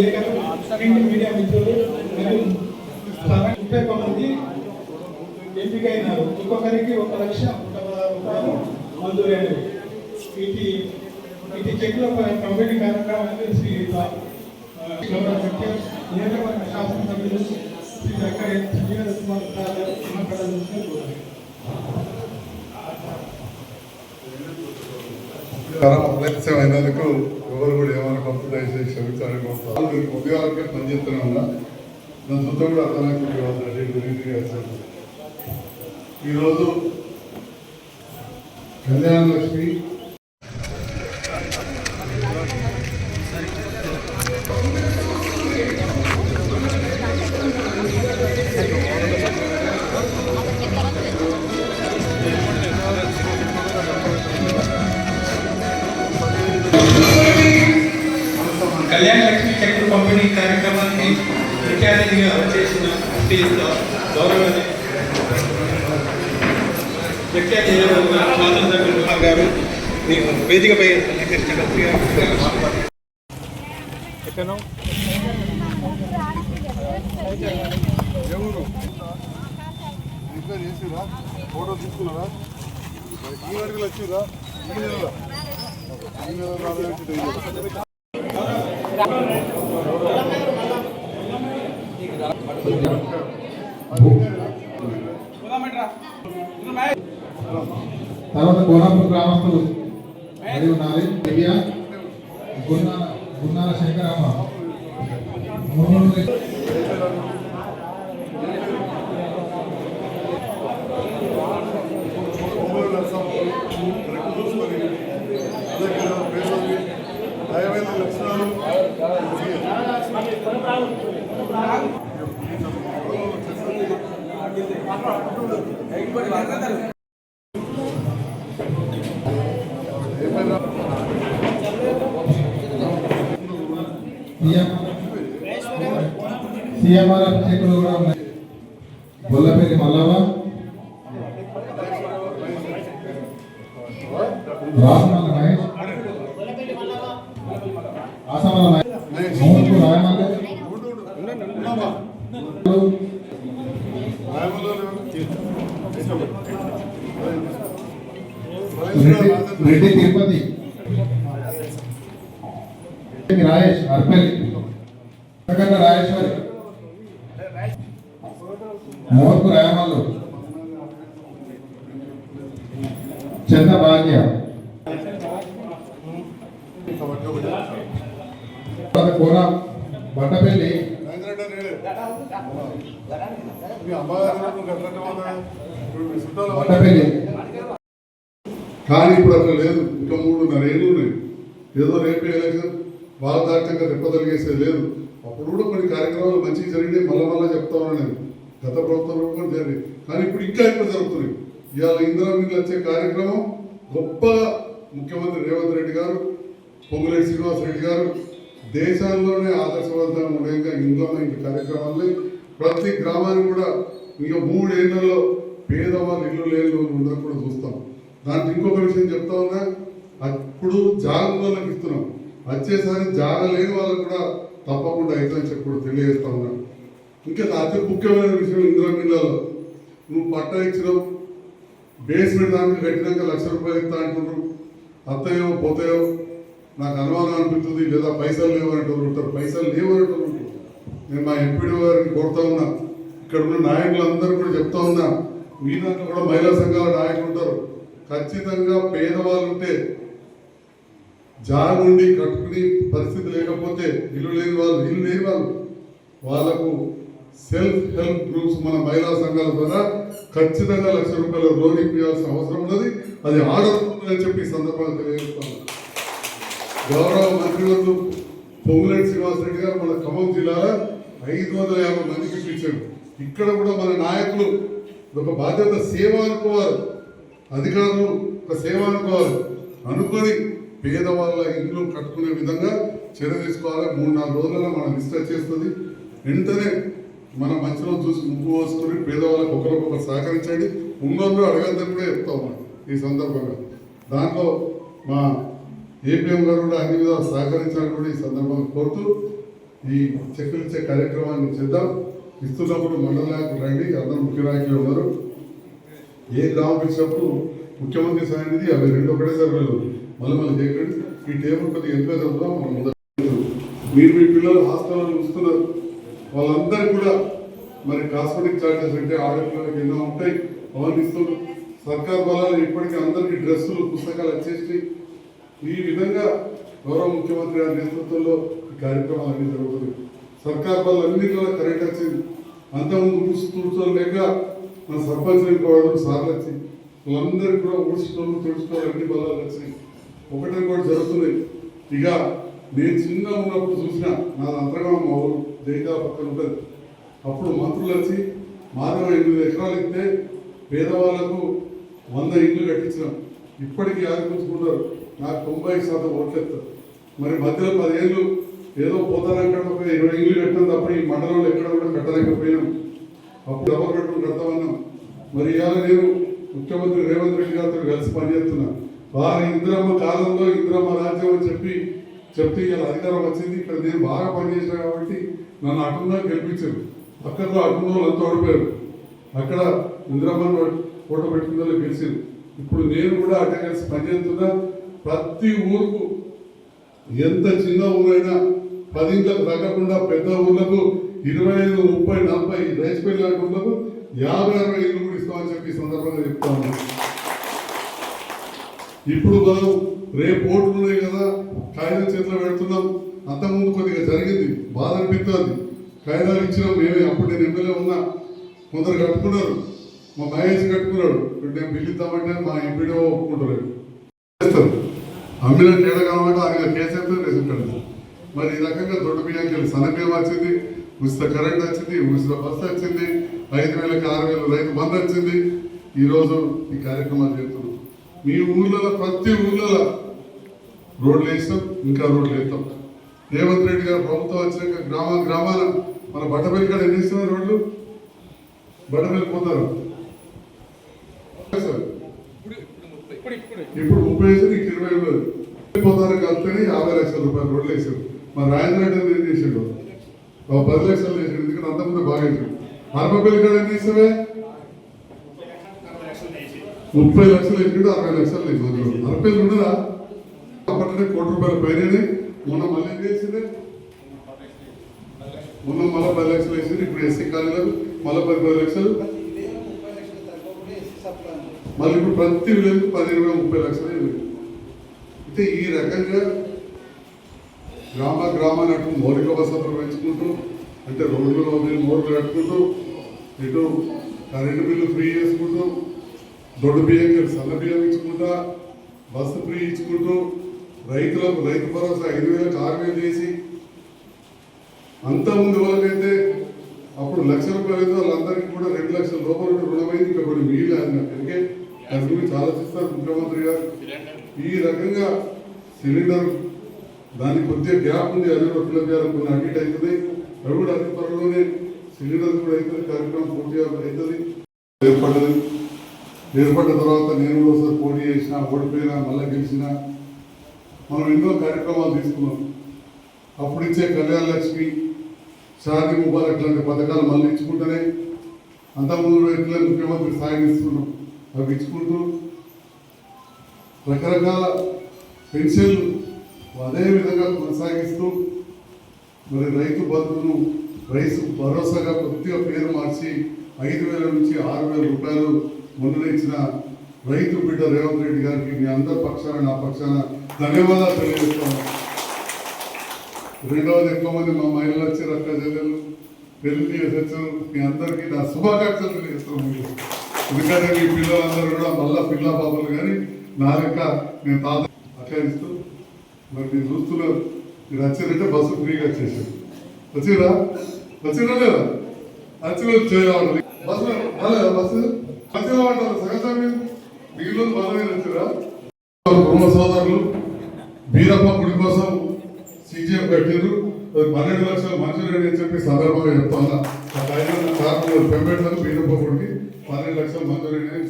విలేకరులు print media మిత్రులు మరియు ముప్పై ఒక్క మంది ఎంపికైనారు ఒక్కొక్కరికి ఒక లక్ష రూపాయలు మంజూరైనవి ఇది ఇది చెక్లో కంపెనీ కార్యక్రమాన్ని శ్రీ నియోజకవర్గ శాసనసభ్యులు శ్రీ వెంకయ్య జీవన కుమార్ గారు అయినందుకు ఎవరు కూడా ఏమైనా కొంత దయచేసి క్షమించాలని కోరుతాను మీకు ఉద్యోగాలకే పనిచేస్తూనే ఉన్నా నా సొంత కూడా అర్థమైపోతుంది గురించి ఈరోజు కళ్యాణ లక్ష్మి కళ్యాణ లక్ష్మి చెక్ పంపిణీ కార్యక్రమానికి ముఖ్య అతిథిగా చేసిన శ్రీయుత గౌరవ ముఖ్య అతిథిగా గారు మీకు వేదికపై ఎక్కడో ఇంట్లో చేసిరా ఫోటో తీసుకున్నారా ఈ వరకు వచ్చిరా తర్వాత కోనాపూర్ గ్రామస్తులు మరియు ఉన్నారు దివ్య గున్నాల గున్నాల శంకరమ్మ. సీఎం సీఎంఆర్ చెక్కులు కూడా ఉన్నాయి. గొల్లపల్లి మల్లవ్వ రాసమల్ల మహేష్ ఆసమల్ల మహేష్ మోహన్కు రాయమల్ల రెడ్డి రెడ్డి కన్న రాయేశ్వరి మోర్కు రాయమల్లు. చంద భాగ్య. కోన బండపల్లి బండపల్లి కానీ ఇప్పుడు అట్లా లేదు. ఇంకా మూడున్నర ఏళ్ళు ఉన్నాయి. ఏదో రేపు ఎలక్షన్. వాళ్ళ రెప్పదలిగేసేది లేదు. అప్పుడు కూడా కొన్ని కార్యక్రమాలు మంచిగా జరిగినాయి మళ్ళా మళ్ళా చెప్తా ఉన్నాను నేను. గత ప్రభుత్వంలో కూడా జరిగింది కానీ ఇప్పుడు ఇంకా ఎక్కువ జరుగుతున్నాయి. ఇవాళ ఇందిరా మిల్లు వచ్చే కార్యక్రమం గొప్పగా ముఖ్యమంత్రి రేవంత్ రెడ్డి గారు పొంగులేటి శ్రీనివాస్ రెడ్డి గారు దేశాల్లోనే ఆదర్శవంతంగా ఉండేగా ఇంటి కార్యక్రమాలు ప్రతి గ్రామానికి కూడా ఇంకా మూడేళ్ళలో పేదవాళ్ళు ఇల్లు లేని వాళ్ళు ఉండడం కూడా చూస్తాం. దానికి ఇంకొక విషయం చెప్తా ఉన్నా అప్పుడు జాగ్రత్తలకు ఇస్తున్నాం. వచ్చేసారి జాగ లేని వాళ్ళకు కూడా తప్పకుండా అయితే చెప్పి తెలియజేస్తా ఉన్నా. ఇంకా అతి ముఖ్యమైన విషయం ఇందిరా మిల్లలో. నువ్వు పట్ట ఇచ్చినావు. బేస్మెంట్ దానికి కట్టినాక లక్ష రూపాయలు ఇస్తా అంటున్నారు అత్తయో పోతాయో నాకు అనుమానం అనిపిస్తుంది. లేదా పైసలు లేవనేటోళ్ళు ఉంటారు. పైసలు లేవనేటోళ్ళు ఉంటారు. నేను మా ఎంపీడీ గారిని కోరుతా ఉన్నా. ఇక్కడ ఉన్న నాయకులందరూ కూడా చెప్తా ఉన్నా. మీ దాంట్లో కూడా మహిళా సంఘాల నాయకులు ఉంటారు. ఖచ్చితంగా పేదవాళ్ళు ఉంటే జాగుండి కట్టుకుని పరిస్థితి లేకపోతే ఇల్లు లేని వాళ్ళు ఇల్లు లేని వాళ్ళు. వాళ్ళకు సెల్ఫ్ హెల్ప్ గ్రూప్స్ మన మహిళా సంఘాల ద్వారా ఖచ్చితంగా లక్ష రూపాయల లోన్ ఇప్పించాల్సిన అవసరం ఉన్నది. అది ఆర్డర్ చెప్పి సందర్భంగా తెలియజేస్తాను. గౌరవ మంత్రివర్లు పొంగులేటి శ్రీనివాసరెడ్డి గారు మన ఖమ్మం జిల్లాలో ఐదు వందల యాభై మందికి ఇప్పించారు ఇక్కడ కూడా మన నాయకులు ఒక బాధ్యత సేవ అనుకోవాలి. అధికారులు ఒక సేవ అనుకోవాలి. అనుకొని పేదవాళ్ళ ఇల్లు కట్టుకునే విధంగా చర్య తీసుకోవాలి. మూడు నాలుగు రోజులలో మనం డిస్కస్ చేస్తుంది వెంటనే మన మంచి రోజు చూసి ముగ్గు పోసుకొని పేదవాళ్ళకి ఒకరికొకరు సహకరించండి. ముందు అడగద్దని కూడా చెప్తా ఈ సందర్భంగా. దాంట్లో మా ఏపీఎం గారు కూడా అన్ని విధాలు సహకరించాలని కూడా ఈ సందర్భంగా కోరుతూ ఈ చెక్కులు ఇచ్చే కార్యక్రమాన్ని చేద్దాం. ఇస్తున్నప్పుడు మండలానికి రండి. అందరూ ముఖ్య నాయకులు ఉన్నారు. ఏ గ్రామం ఇచ్చినప్పుడు ముఖ్యమంత్రి సాయనిధి అవి రెండు ఒకటేసారి వెళ్ళదు మళ్ళీ మళ్ళీ చేయకండి ఈ టేబుల్ కొద్దిగా ఎంపిక చదువుదాం మనం ముందు మీరు మీ పిల్లలు హాస్టల్లో చూస్తున్నారు వాళ్ళందరికీ కూడా మరి కాస్మెటిక్ ఛార్జెస్ అంటే ఆడపిల్లలకి ఎన్నో ఉంటాయి. అవన్నీ ఇస్తున్నారు. సర్కార్ బలాలు ఇప్పటికీ అందరికీ డ్రెస్సులు పుస్తకాలు వచ్చేసి ఈ విధంగా గౌరవ ముఖ్యమంత్రి గారి నేతృత్వంలో ఈ కార్యక్రమాలు అన్ని జరుగుతుంది సర్కార్ బలాలు అన్నింటిలో కరెంట్ వచ్చింది. అంతకుముందు ఊడ్చుతూడ్చడం లేక మన సర్పంచ్ ఇంకోవడం సార్లు వచ్చి వాళ్ళందరికీ కూడా ఊడ్చుకోవడం తుడుచుకోవడం అన్ని బలాలు వచ్చినాయి. ఒకటని కూడా జరుగుతున్నాయి ఇక నేను చిన్న ఉన్నప్పుడు చూసిన నా అంతగా మా ఊరు జైదా పక్కన ఉంటుంది. అప్పుడు మంత్రులు వచ్చి మాధవ ఎనిమిది ఎకరాలు ఇస్తే పేదవాళ్ళకు వంద ఇల్లు కట్టించినాం. ఇప్పటికీ ఆలోచించుకుంటారు నాకు తొంభై శాతం ఓట్లేస్తారు. మరి మధ్యలో పదేళ్ళు ఏదో పోతానంటే ఇరవై ఇల్లు కట్టాం తప్ప ఈ మండలంలో ఎక్కడ కూడా కట్టలేకపోయినాం. అప్పుడు ఎవరు కట్టుకుని కడతామన్నాం. మరి ఇవాళ నేను ముఖ్యమంత్రి రేవంత్ రెడ్డి గారితో కలిసి పనిచేస్తున్నాను వారి ఇంద్రమ్మ కాలంలో ఇంద్రమ్మ రాజ్యం అని చెప్పి చెప్తే ఇలా అధికారం వచ్చింది. ఇక్కడ నేను బాగా పనిచేసిన కాబట్టి నన్ను అటున్నా గెలిపించారు. అక్కడలో అటున్న వాళ్ళంతా ఓడిపోయారు. అక్కడ ఇంద్రమ్మను ఫోటో పెట్టుకున్న గెలిచింది ఇప్పుడు నేను కూడా అక్కడ కలిసి పనిచేస్తున్నా. ప్రతి ఊరుకు ఎంత చిన్న ఊరైనా పదింట్లకు తగ్గకుండా పెద్ద ఊర్లకు ఇరవై ఐదు ముప్పై నలభై రైస్ పెళ్ళి లాంటి ఊర్లకు యాభై అరవై ఇల్లు కూడా ఇస్తామని చెప్పి సందర్భంగా చెప్తాను ఇప్పుడు మనం రేపు ఓట్లు ఉన్నాయి కదా కాగితం చేతిలో పెడుతున్నాం. అంతకుముందు కొద్దిగా జరిగింది. బాధ అనిపిస్తుంది కాగితాలు ఇచ్చినాం. మేమే అప్పుడు నేను ఎమ్మెల్యే ఉన్నా. కొందరు కట్టుకున్నారు. మా మహేష్ కట్టుకున్నాడు. ఇప్పుడు నేను పిలుద్దామంటే మా ఎంపీడీ ఒప్పుకుంటారు చేస్తారు. అమ్మిన తేడా కావాలంటే ఆయన కేసీఆర్ రేసుకుంటాడు మరి ఈ రకంగా దొడ్డు బియ్యానికి వెళ్ళి సన్న వచ్చింది ఉచిత కరెంట్ వచ్చింది ఉచిత బస్సు వచ్చింది ఐదు వేలకి ఆరు వేలు రైతు బంద్ వచ్చింది. ఈరోజు ఈ కార్యక్రమాలు చేస్తున్నాం మీ ఊర్లలో ప్రతి ఊర్లలో రోడ్లు వేస్తాం ఇంకా రోడ్లు వేస్తాం. రేవంత్ రెడ్డి గారు ప్రభుత్వం వచ్చినాక గ్రామ గ్రామాల మన బట్టపల్లి కాడ ఎన్ని ఇస్తున్నారు రోడ్లు? బట్టపల్లి పోతారు. సార్ ఇప్పుడు ముప్పై వేసారు ఇంక ఇరవై వేలు. పోతారు కలిపితే యాభై లక్షల రూపాయలు రోడ్లు వేసాడు మన రాజేంద్ర రెడ్డి ఏం చేసాడు? పది లక్షలు వేసాడు ఎందుకంటే అంతకుముందు బాగా వేసాడు. అరపల్లి కాడ ఎన్ని ఇస్తావే ముప్పై లక్షలు వేసాడు అరవై లక్షలు లేదు అందులో. అరవై ఉండదా అప్పట్లోనే కోటి రూపాయల పైననే. మొన్న మళ్ళీ ఏం చేసిందే మొన్న మళ్ళీ పది లక్షలు వేసింది ఇప్పుడు ఎస్సీ కాలేజీలకు మళ్ళీ పది పది లక్షలు. మళ్ళీ ఇప్పుడు ప్రతి విలేజ్ పది ఇరవై ముప్పై లక్షలు అయితే ఈ రకంగా గ్రామ గ్రామాన్ని అటు మౌలిక వసతులు పెంచుకుంటూ అంటే రోడ్లు మీరు మోర్లు కట్టుకుంటూ ఇటు కరెంటు బిల్లు ఫ్రీ చేసుకుంటూ దొడ్డు బియ్యం సన్న బియ్యం ఇచ్చుకుంటా బస్సు ఫ్రీ ఇచ్చుకుంటూ రైతులకు రైతు భరోసా ఐదు వేలకు ఆరు వేలు చేసి అంత ముందు వాళ్ళకైతే అప్పుడు లక్ష రూపాయలు అయితే వాళ్ళందరికీ కూడా రెండు లక్షల రూపాయలు రుణమైంది ఇక్కడ కొన్ని మిగిలి అందుకే దాని గురించి ఆలోచిస్తారు ముఖ్యమంత్రి గారు. ఈ రకంగా సిలిండర్ దానికి కొద్దిగా గ్యాప్ ఉంది అది కూడా ఫిల్అప్ చేయాలి కొన్ని అటు అవుతుంది. అవి కూడా అతి త్వరలోనే సిలిండర్ కూడా అవుతుంది కార్యక్రమం పూర్తిగా అవుతుంది. ఏర్పడ్డ తర్వాత నేను కూడా ఒకసారి పోటీ చేసిన ఓడిపోయినా మళ్ళీ గెలిచిన. మనం ఎన్నో కార్యక్రమాలు తీసుకున్నాం. అప్పుడు ఇచ్చే కళ్యాణ లక్ష్మి షాదీ ముబారక్ లాంటి పథకాలు మళ్ళీ ఇచ్చుకుంటూనే అంతకుముందు ఇట్లా ముఖ్యమంత్రి సాయం ఇస్తున్నాం. అవి ఇచ్చుకుంటూ రకరకాల పెన్షన్లు అదే విధంగా కొనసాగిస్తూ మరి రైతు బంధువును రైతు భరోసాగా కొద్దిగా పేరు మార్చి ఐదు వేల నుంచి ఆరు వేల రూపాయలు మొన్న ఇచ్చిన రైతు బిడ్డ రేవంత్ రెడ్డి గారికి మీ అందరి పక్షాన నా పక్షాన ధన్యవాదాలు తెలియజేస్తాను. రెండవది ఎక్కువ మంది మా మహిళలు వచ్చి రక్క చెల్లెలు పెళ్ళి చేసొచ్చు మీ అందరికీ నా శుభాకాంక్షలు తెలియజేస్తాను మీకు. ఎందుకంటే మీ పిల్లలందరూ కూడా మళ్ళా పిల్ల బాబులు కానీ నా లెక్క నేను తాత ఆచరిస్తూ మరి మీరు చూస్తున్నారు మీరు వచ్చారంటే బస్సు ఫ్రీగా వచ్చేసారు. వచ్చిరా? వచ్చిరా లేదా? వచ్చిన చేయాలి బస్సు రాలేదా బస్సు? వచ్చిన అంటారు సగం మిగిలిన బలమైన వచ్చిరా? కుటుంబ సోదరులు బీరప్ప గుడి కోసం సీజీఎం కట్టారు పన్నెండు లక్షలు మంజూరు అని చెప్పి సందర్భంగా చెప్తాను ఆ పైన పెంపెట్లకు బీరప్ప గుడికి పన్నెండు లక్షలు మంజూరు